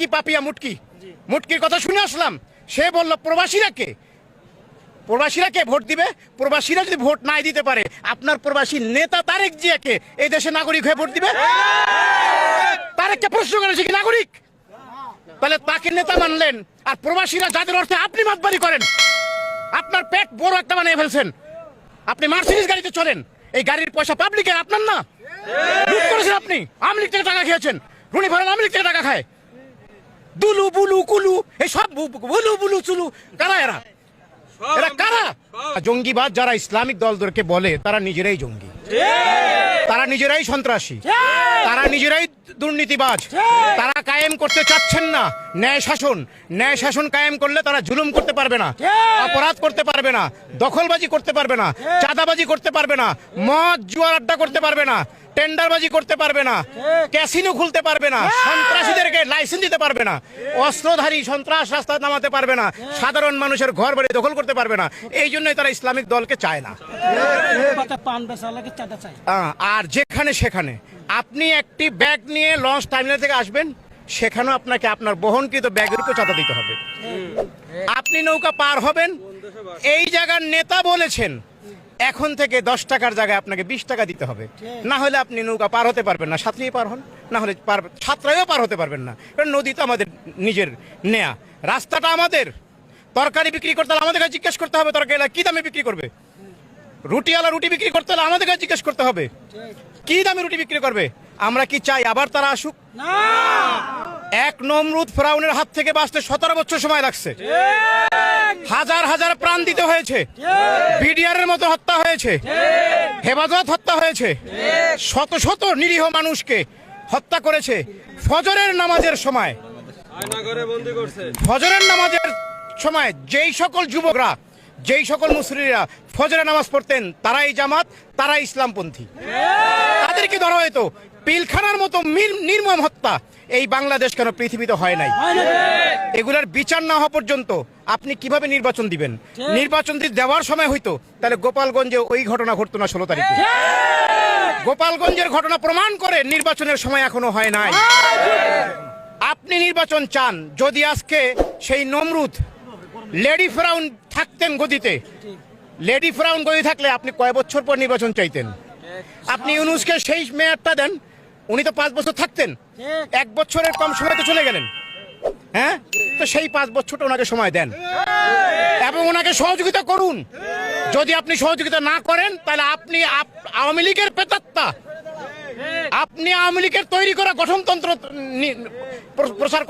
মুটকি পাপিয়া মুটকি। মুটকির কথা শুনে আসলাম। সে বলল, প্রবাসীরা কে? প্রবাসীরা কে ভোট দিবে? প্রবাসীরা যদি ভোট নাই দিতে পারে, আপনার প্রবাসী নেতা তারেক জিয়াকে এই দেশে নাগরিক হয়ে ভোট দিবে? তারেককে প্রশ্ন করেছে কি নাগরিক? তাহলে তাকে নেতা মানলেন, আর প্রবাসীরা যাদের অর্থে আপনি মাতবারি করেন, আপনার পেট বড় একটা বানিয়ে ফেলছেন। আপনি মার্সিডিজ গাড়িতে চলেন, এই গাড়ির পয়সা পাবলিকের, আপনার না? করেছেন আপনি আমলিক থেকে টাকা খেয়েছেন। রুনি ভরেন আওয়ামী লীগ থেকে টাকা খায়। দুলু বুলু কুলু এসব বুলু বুলু চুলু। কারা এরা? এরা কারা? জঙ্গিবাদ যারা ইসলামিক দলদেরকে বলে তারা নিজেরাই জঙ্গি। তারা নিজেরাই সন্ত্রাসী। তারা নিজেরাই দুর্নীতিবাজ তারা কায়েম করতে চাচ্ছেন না ন্যায় শাসন ন্যায় শাসন কায়েম করলে তারা জুলুম করতে পারবে না অপরাধ করতে পারবে না দখলবাজি করতে পারবে না চাঁদাবাজি করতে পারবে না মদ জুয়ার আড্ডা করতে পারবে না টেন্ডারবাজি করতে পারবে না ক্যাসিনো খুলতে পারবে না সন্ত্রাসীদেরকে লাইসেন্স দিতে পারবে না অস্ত্রধারী সন্ত্রাস রাস্তায় নামাতে পারবে না সাধারণ মানুষের ঘর বাড়ি দখল করতে পারবে না এই জন্যই তারা ইসলামিক দলকে চায় না আর যেখানে সেখানে আপনি একটি ব্যাগ নিয়ে লঞ্চ টার্মিনাল থেকে আসবেন, সেখানেও আপনাকে আপনার বহনকৃত ব্যাগের উপর চাঁদা দিতে হবে। আপনি নৌকা পার হবেন, এই জায়গার নেতা বলেছেন, এখন থেকে দশ টাকার জায়গায় আপনাকে বিশ টাকা দিতে হবে। না হলে আপনি নৌকা পার হতে পারবেন না সাঁতরিয়ে পার হন, না হলে পার সাঁতরাইও পার হতে পারবেন না, কারণ নদী তো আমাদের নিজের নেয়া। রাস্তাটা আমাদের, তরকারি বিক্রি করতে হলে আমাদের কাছে জিজ্ঞেস করতে হবে তরকারি কী দামে বিক্রি করবে? রুটিওয়ালা রুটি বিক্রি করতে হলে আমাদের কাছে জিজ্ঞেস করতে হবে। কি দামে রুটি বিক্রি করবে? আমরা কি চাই আবার তারা আসুক? এক নমরুদ ফ্রাউনের হাত থেকে বাঁচতে সতেরো বছর সময় লাগছে। হাজার হাজার প্রাণ দিতে হয়েছে। বিডিআর এর মতো হত্যা হয়েছে। হেফাজত হত্যা হয়েছে। শত শত নিরীহ মানুষকে হত্যা করেছে ফজরের নামাজের সময়। আয়নাঘরে বন্দি করছে। ফজরের নামাজের সময় যেই সকল যুবকরা যেই সকল মুসলিরা ফজরের নামাজ পড়তেন তারাই জামাত তারাই ইসলামপন্থী। তাদেরকে ধরা হয়তো। পিলখানার মতো নির্মম হত্যা। এই বাংলাদেশ কেন পৃথিবীতে হয় নাই? এগুলার বিচার না হওয়া পর্যন্ত আপনি কীভাবে নির্বাচন দিবেন? নির্বাচন যদি দেওয়ার সময় হইতো তাহলে গোপালগঞ্জে ওই ঘটনা ঘটতো না ষোলো তারিখে। গোপালগঞ্জের ঘটনা প্রমাণ করে নির্বাচনের সময় এখনও হয় নাই। আপনি নির্বাচন চান। যদি আজকে সেই নমরুদ লেডি ফ্রাউন থাকতেন গদিতে লেডি ফ্রাউন গদি থাকলে আপনি কয় বছর পর নির্বাচন চাইতেন? আপনি ইউনুসকে সেই মেয়াদটা দেন উনি তো পাঁচ বছর থাকতেন। এক বছরের কম সময় তো চলে গেলেন। হ্যাঁ? তো সেই পাঁচ বছরটা ওনাকে সময় দেন। এবং ওনাকে সহযোগিতা করুন। যদি আপনি সহযোগিতা না করেন তাহলে আপনি আওয়ামী লীগের পেতাত্তা। আপনি আওয়ামী লীগের তৈরি করা গঠনতন্ত্র প্রচার করতে